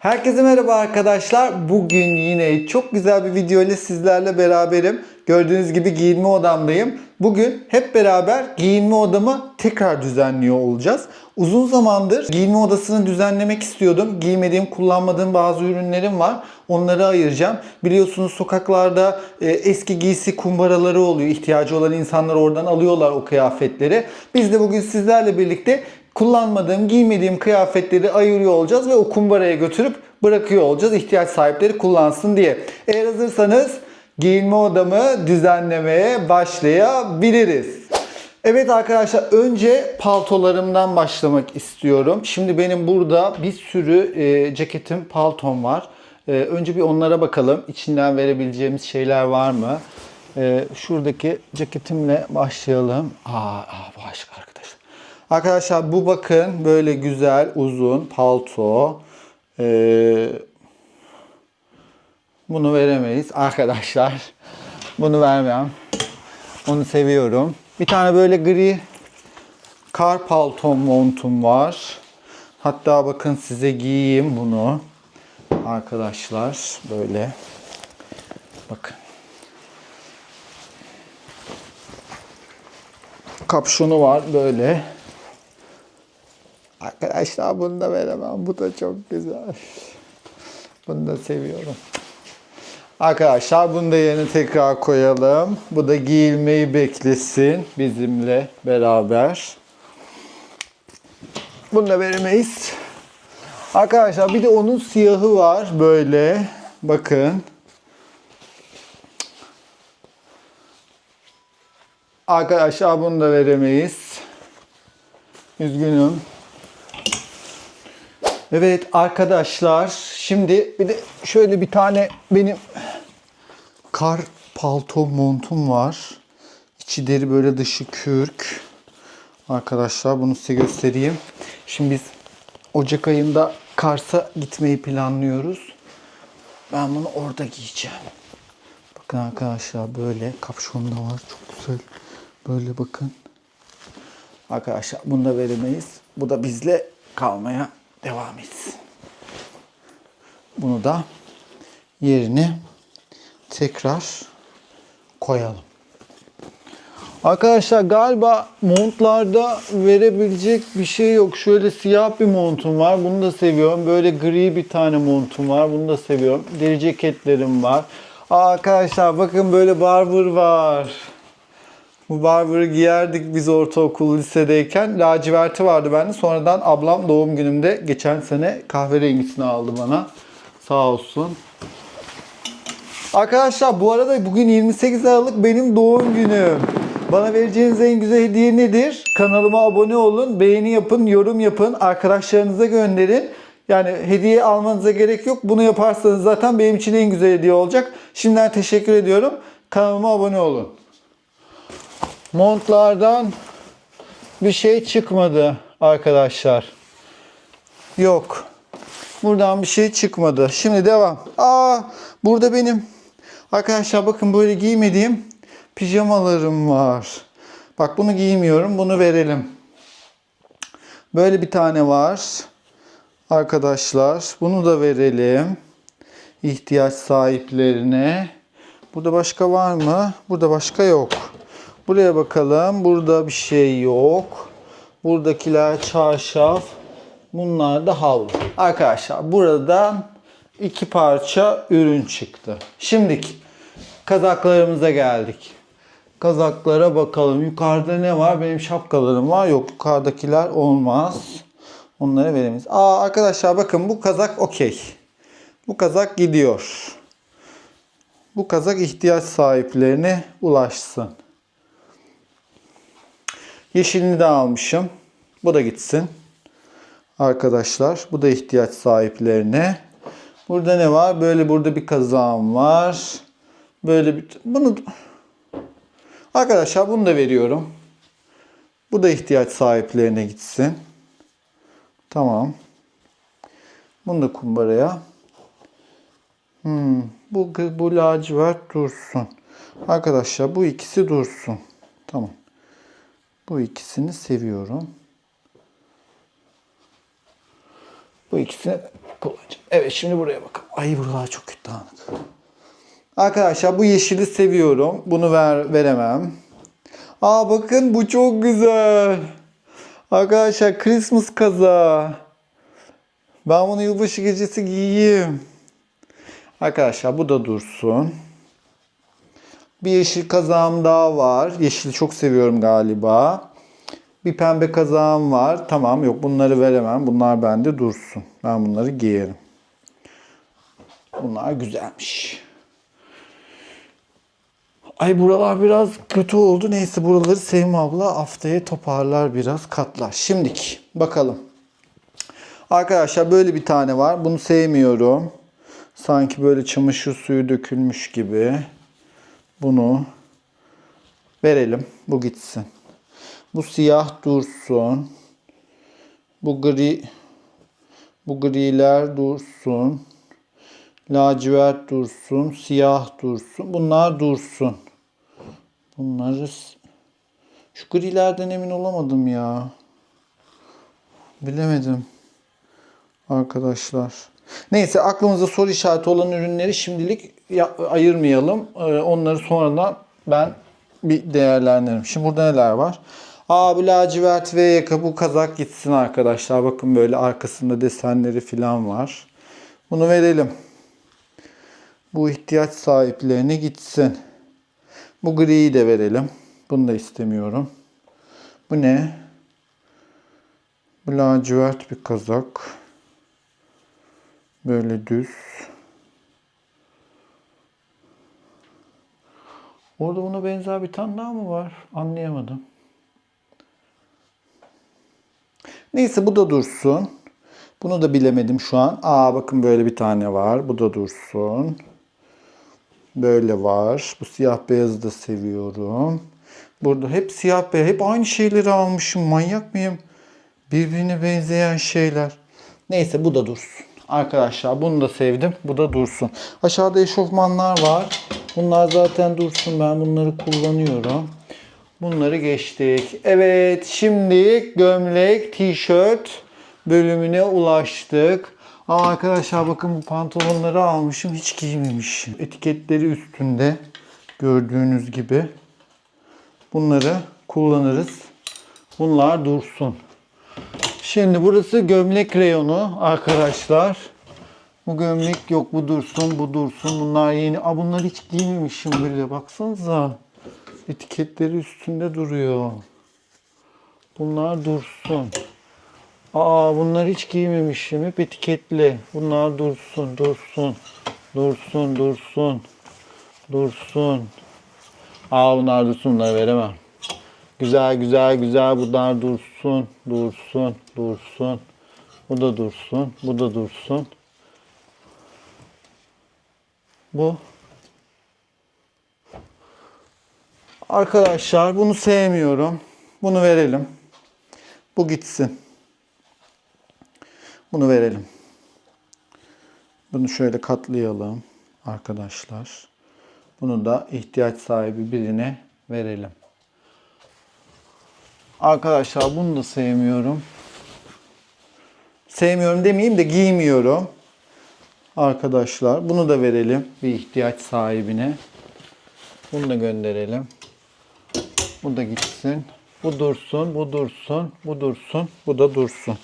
Herkese merhaba arkadaşlar. Bugün yine çok güzel bir video ile sizlerle beraberim. Gördüğünüz gibi giyinme odamdayım. Bugün hep beraber giyinme odamı tekrar düzenliyor olacağız. Uzun zamandır giyinme odasını düzenlemek istiyordum. Giymediğim, kullanmadığım bazı ürünlerim var. Onları ayıracağım. Biliyorsunuz sokaklarda e, eski giysi kumbaraları oluyor. İhtiyacı olan insanlar oradan alıyorlar o kıyafetleri. Biz de bugün sizlerle birlikte kullanmadığım, giymediğim kıyafetleri ayırıyor olacağız ve o kumbaraya götürüp bırakıyor olacağız. İhtiyaç sahipleri kullansın diye. Eğer hazırsanız giyinme odamı düzenlemeye başlayabiliriz. Evet arkadaşlar önce paltolarımdan başlamak istiyorum. Şimdi benim burada bir sürü e, ceketim, paltom var. E, önce bir onlara bakalım. İçinden verebileceğimiz şeyler var mı? E, şuradaki ceketimle başlayalım. Aa, aa başka arkadaşlar. Arkadaşlar bu bakın böyle güzel uzun palto. Ee, bunu veremeyiz arkadaşlar. Bunu vermem. Onu seviyorum. Bir tane böyle gri kar paltom montum var. Hatta bakın size giyeyim bunu. Arkadaşlar böyle. Bakın. Kapşonu var böyle. Arkadaşlar bunu da veremem. Bu da çok güzel. Bunu da seviyorum. Arkadaşlar bunu da yerine tekrar koyalım. Bu da giyilmeyi beklesin bizimle beraber. Bunu da veremeyiz. Arkadaşlar bir de onun siyahı var böyle. Bakın. Arkadaşlar bunu da veremeyiz. Üzgünüm. Evet arkadaşlar şimdi bir de şöyle bir tane benim kar palto montum var. İçi deri böyle dışı kürk. Arkadaşlar bunu size göstereyim. Şimdi biz Ocak ayında Kars'a gitmeyi planlıyoruz. Ben bunu orada giyeceğim. Bakın arkadaşlar böyle kapşonda var. Çok güzel. Böyle bakın. Arkadaşlar bunu da veremeyiz. Bu da bizle kalmaya devam etsin. Bunu da yerine tekrar koyalım. Arkadaşlar galiba montlarda verebilecek bir şey yok. Şöyle siyah bir montum var. Bunu da seviyorum. Böyle gri bir tane montum var. Bunu da seviyorum. Deri ceketlerim var. Arkadaşlar bakın böyle barber var. Bu barber'ı giyerdik biz ortaokul lisedeyken. Laciverti vardı bende. Sonradan ablam doğum günümde geçen sene kahverengisini aldı bana. Sağ olsun. Arkadaşlar bu arada bugün 28 Aralık benim doğum günüm. Bana vereceğiniz en güzel hediye nedir? Kanalıma abone olun, beğeni yapın, yorum yapın, arkadaşlarınıza gönderin. Yani hediye almanıza gerek yok. Bunu yaparsanız zaten benim için en güzel hediye olacak. Şimdiden teşekkür ediyorum. Kanalıma abone olun. Montlardan bir şey çıkmadı arkadaşlar. Yok. Buradan bir şey çıkmadı. Şimdi devam. Aa, burada benim arkadaşlar bakın böyle giymediğim pijamalarım var. Bak bunu giymiyorum. Bunu verelim. Böyle bir tane var. Arkadaşlar bunu da verelim. İhtiyaç sahiplerine. Burada başka var mı? Burada başka yok. Buraya bakalım. Burada bir şey yok. Buradakiler çarşaf. Bunlar da havlu. Arkadaşlar buradan iki parça ürün çıktı. Şimdiki kazaklarımıza geldik. Kazaklara bakalım. Yukarıda ne var? Benim şapkalarım var. Yok yukarıdakiler olmaz. Onları veremeyiz. Aa arkadaşlar bakın bu kazak okey. Bu kazak gidiyor. Bu kazak ihtiyaç sahiplerine ulaşsın. Yeşilini de almışım. Bu da gitsin. Arkadaşlar bu da ihtiyaç sahiplerine. Burada ne var? Böyle burada bir kazağım var. Böyle bir bunu Arkadaşlar bunu da veriyorum. Bu da ihtiyaç sahiplerine gitsin. Tamam. Bunu da kumbaraya. Hmm, bu, bu lacivert dursun. Arkadaşlar bu ikisi dursun. Tamam. Bu ikisini seviyorum. Bu ikisini kullanacağım. Evet şimdi buraya bakalım. Ay buralar çok kötü dağınık. Arkadaşlar bu yeşili seviyorum. Bunu ver, veremem. Aa bakın bu çok güzel. Arkadaşlar Christmas kaza. Ben bunu yılbaşı gecesi giyeyim. Arkadaşlar bu da dursun. Bir yeşil kazağım daha var. Yeşili çok seviyorum galiba. Bir pembe kazağım var. Tamam yok bunları veremem. Bunlar bende dursun. Ben bunları giyerim. Bunlar güzelmiş. Ay buralar biraz kötü oldu. Neyse buraları Sevim abla haftaya toparlar biraz katlar. Şimdiki bakalım. Arkadaşlar böyle bir tane var. Bunu sevmiyorum. Sanki böyle çamaşır suyu dökülmüş gibi. Bunu verelim. Bu gitsin. Bu siyah dursun. Bu gri bu griler dursun. Lacivert dursun. Siyah dursun. Bunlar dursun. Bunları şu grilerden emin olamadım ya. Bilemedim. Arkadaşlar. Neyse aklımızda soru işareti olan ürünleri şimdilik ya- ayırmayalım. Ee, onları sonradan ben bir değerlendiririm. Şimdi burada neler var? Aa bu lacivert ve bu kazak gitsin arkadaşlar. Bakın böyle arkasında desenleri falan var. Bunu verelim. Bu ihtiyaç sahiplerine gitsin. Bu griyi de verelim. Bunu da istemiyorum. Bu ne? Bu lacivert bir kazak. Böyle düz. Orada buna benzer bir tane daha mı var? Anlayamadım. Neyse bu da dursun. Bunu da bilemedim şu an. Aa bakın böyle bir tane var. Bu da dursun. Böyle var. Bu siyah beyazı da seviyorum. Burada hep siyah beyaz. Hep aynı şeyleri almışım. Manyak mıyım? Birbirine benzeyen şeyler. Neyse bu da dursun. Arkadaşlar bunu da sevdim. Bu da dursun. Aşağıda eşofmanlar var. Bunlar zaten dursun. Ben bunları kullanıyorum. Bunları geçtik. Evet şimdi gömlek, tişört bölümüne ulaştık. Ama arkadaşlar bakın bu pantolonları almışım. Hiç giymemişim. Etiketleri üstünde gördüğünüz gibi. Bunları kullanırız. Bunlar dursun. Şimdi burası gömlek reyonu arkadaşlar. Bu gömlek yok bu dursun bu dursun. Bunlar yeni. Aa bunları hiç giymemişim bile baksanıza. Etiketleri üstünde duruyor. Bunlar dursun. Aa bunlar hiç giymemişim. Hep etiketli. Bunlar dursun, dursun. Dursun, dursun. Dursun. Aa bunlar dursun. Bunları veremem. Güzel, güzel, güzel. Bunlar dursun, dursun, dursun. Bu da dursun, bu da dursun. Bu. Arkadaşlar bunu sevmiyorum. Bunu verelim. Bu gitsin. Bunu verelim. Bunu şöyle katlayalım arkadaşlar. Bunu da ihtiyaç sahibi birine verelim. Arkadaşlar bunu da sevmiyorum. Sevmiyorum demeyeyim de giymiyorum. Arkadaşlar bunu da verelim bir ihtiyaç sahibine. Bunu da gönderelim. Bu da gitsin. Bu dursun, bu dursun, bu dursun, bu da dursun.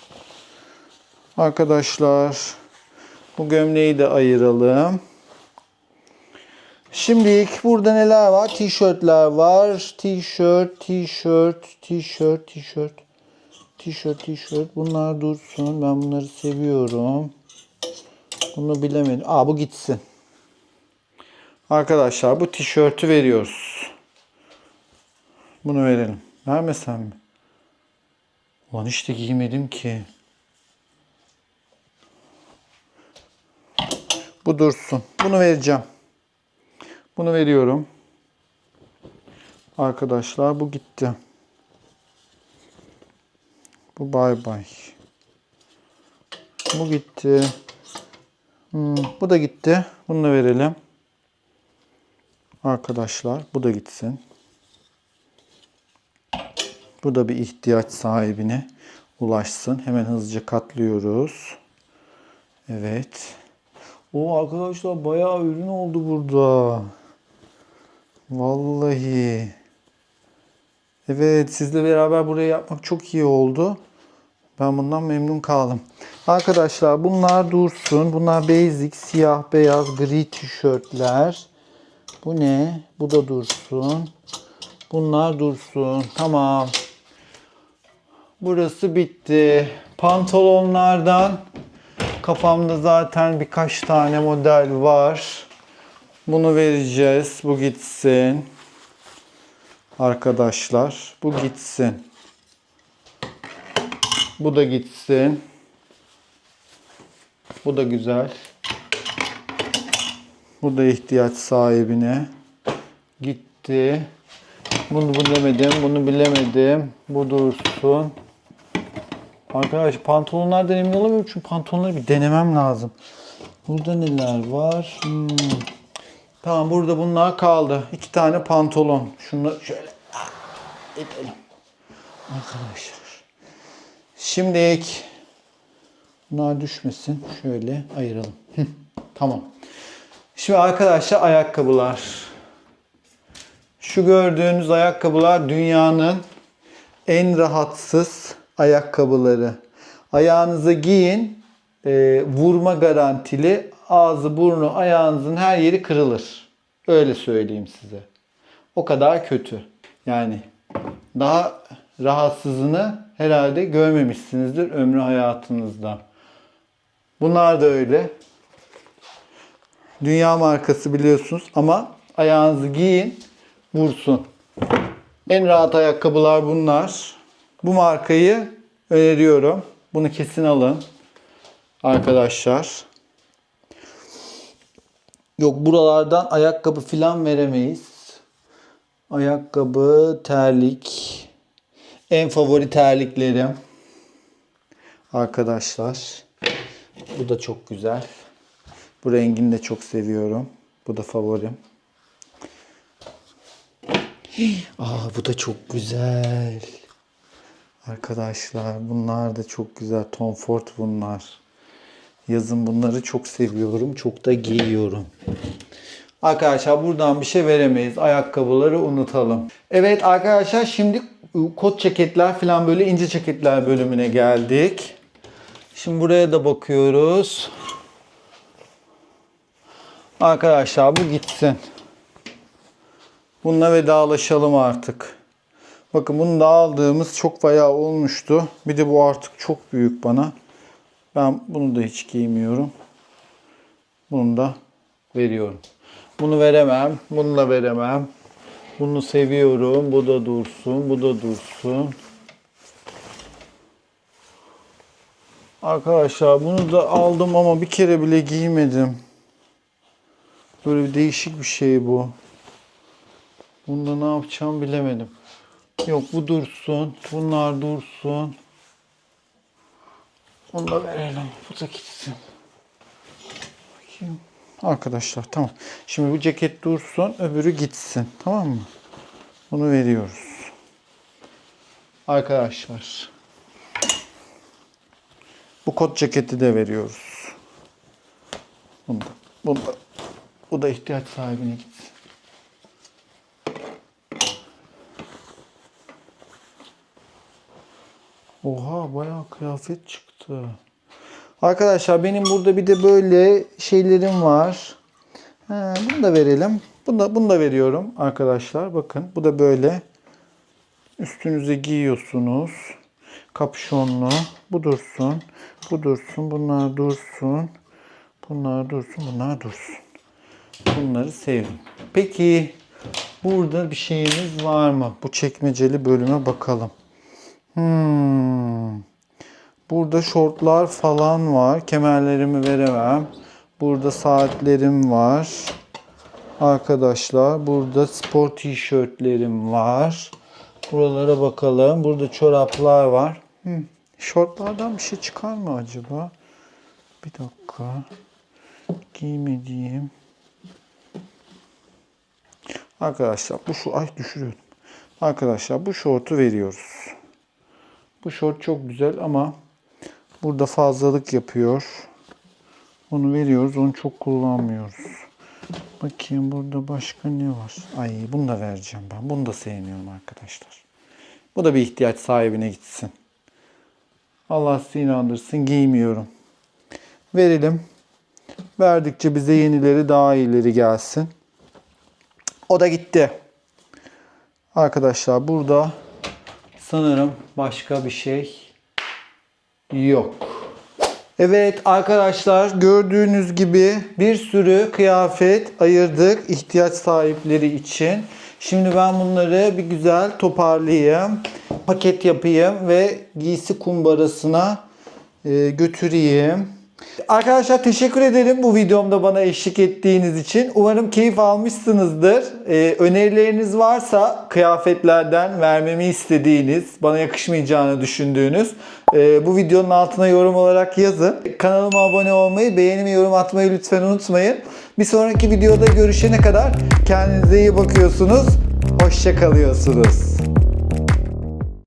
Arkadaşlar bu gömleği de ayıralım. Şimdilik burada neler var? Tişörtler var. Tişört, tişört, tişört, tişört. Tişört, tişört. Bunlar dursun. Ben bunları seviyorum. Bunu bilemedim. Aa bu gitsin. Arkadaşlar bu tişörtü veriyoruz. Bunu verelim. Vermesem mi? Ulan hiç de giymedim ki. Bu dursun. Bunu vereceğim. Bunu veriyorum. Arkadaşlar bu gitti. Bu bay bay. Bu gitti. Hmm, bu da gitti. Bunu da verelim. Arkadaşlar bu da gitsin. Bu da bir ihtiyaç sahibine ulaşsın. Hemen hızlıca katlıyoruz. Evet. O arkadaşlar bayağı ürün oldu burada. Vallahi. Evet sizle beraber burayı yapmak çok iyi oldu. Ben bundan memnun kaldım. Arkadaşlar bunlar dursun. Bunlar basic siyah beyaz gri tişörtler. Bu ne? Bu da dursun. Bunlar dursun. Tamam. Burası bitti. Pantolonlardan kafamda zaten birkaç tane model var. Bunu vereceğiz. Bu gitsin. Arkadaşlar bu gitsin. Bu da gitsin. Bu da güzel. Bu da ihtiyaç sahibine. Gitti. Bunu bilemedim, bunu bilemedim. Bu dursun. Arkadaş pantolonlardan emin olamıyorum çünkü pantolonları bir denemem lazım. Burada neler var? Hmm. Tamam burada bunlar kaldı. İki tane pantolon. Şunu şöyle edelim. Arkadaşlar. Şimdilik bunlar düşmesin. Şöyle ayıralım. Tamam. Şimdi arkadaşlar ayakkabılar. Şu gördüğünüz ayakkabılar dünyanın en rahatsız ayakkabıları. Ayağınıza giyin, e, vurma garantili. Ağzı, burnu, ayağınızın her yeri kırılır. Öyle söyleyeyim size. O kadar kötü. Yani daha rahatsızını herhalde görmemişsinizdir ömrü hayatınızda. Bunlar da öyle. Dünya markası biliyorsunuz ama ayağınızı giyin, vursun. En rahat ayakkabılar bunlar. Bu markayı öneriyorum. Bunu kesin alın. Arkadaşlar. Yok buralardan ayakkabı filan veremeyiz. Ayakkabı, terlik. En favori terliklerim. Arkadaşlar. Bu da çok güzel. Bu rengini de çok seviyorum. Bu da favorim. Aa bu da çok güzel. Arkadaşlar bunlar da çok güzel. Tom Ford bunlar. Yazın bunları çok seviyorum. Çok da giyiyorum. Arkadaşlar buradan bir şey veremeyiz. Ayakkabıları unutalım. Evet arkadaşlar şimdi kot ceketler falan böyle ince ceketler bölümüne geldik. Şimdi buraya da bakıyoruz. Arkadaşlar bu gitsin. Bununla vedalaşalım artık. Bakın bunu da aldığımız çok bayağı olmuştu. Bir de bu artık çok büyük bana. Ben bunu da hiç giymiyorum. Bunu da veriyorum. Bunu veremem. Bunu da veremem. Bunu seviyorum. Bu da dursun. Bu da dursun. Arkadaşlar bunu da aldım ama bir kere bile giymedim. Böyle bir değişik bir şey bu. Bunda ne yapacağım bilemedim. Yok bu dursun. Bunlar dursun. Onu da verelim. Bu da gitsin. Bakayım. Arkadaşlar tamam. Şimdi bu ceket dursun. Öbürü gitsin. Tamam mı? Bunu veriyoruz. Arkadaşlar. Bu kot ceketi de veriyoruz. Bunu da, bunu da, bu da ihtiyaç sahibine gitsin. Oha bayağı kıyafet çıktı. Arkadaşlar benim burada bir de böyle şeylerim var. He, bunu da verelim. Bunu da, bunu da veriyorum arkadaşlar. Bakın bu da böyle. Üstünüze giyiyorsunuz. Kapşonlu. Bu dursun. Bu dursun. Bunlar dursun. Bunlar dursun. Bunlar dursun. Bunları sevdim. Peki burada bir şeyimiz var mı? Bu çekmeceli bölüme bakalım. Hmm. Burada şortlar falan var. Kemerlerimi veremem. Burada saatlerim var. Arkadaşlar burada spor tişörtlerim var. Buralara bakalım. Burada çoraplar var. Hmm. Şortlardan bir şey çıkar mı acaba? Bir dakika. Giymediğim. Arkadaşlar bu şu ay düşürüyorum. Arkadaşlar bu şortu veriyoruz. Bu şort çok güzel ama burada fazlalık yapıyor. Onu veriyoruz. Onu çok kullanmıyoruz. Bakayım burada başka ne var? Ay bunu da vereceğim ben. Bunu da sevmiyorum arkadaşlar. Bu da bir ihtiyaç sahibine gitsin. Allah sizi inandırsın. Giymiyorum. Verelim. Verdikçe bize yenileri daha iyileri gelsin. O da gitti. Arkadaşlar burada sanırım başka bir şey yok. Evet arkadaşlar gördüğünüz gibi bir sürü kıyafet ayırdık ihtiyaç sahipleri için. Şimdi ben bunları bir güzel toparlayayım, paket yapayım ve giysi kumbarasına e, götüreyim. Arkadaşlar teşekkür ederim bu videomda bana eşlik ettiğiniz için. Umarım keyif almışsınızdır. Ee, önerileriniz varsa kıyafetlerden vermemi istediğiniz, bana yakışmayacağını düşündüğünüz e, bu videonun altına yorum olarak yazın. Kanalıma abone olmayı, beğeni yorum atmayı lütfen unutmayın. Bir sonraki videoda görüşene kadar kendinize iyi bakıyorsunuz. Hoşça kalıyorsunuz.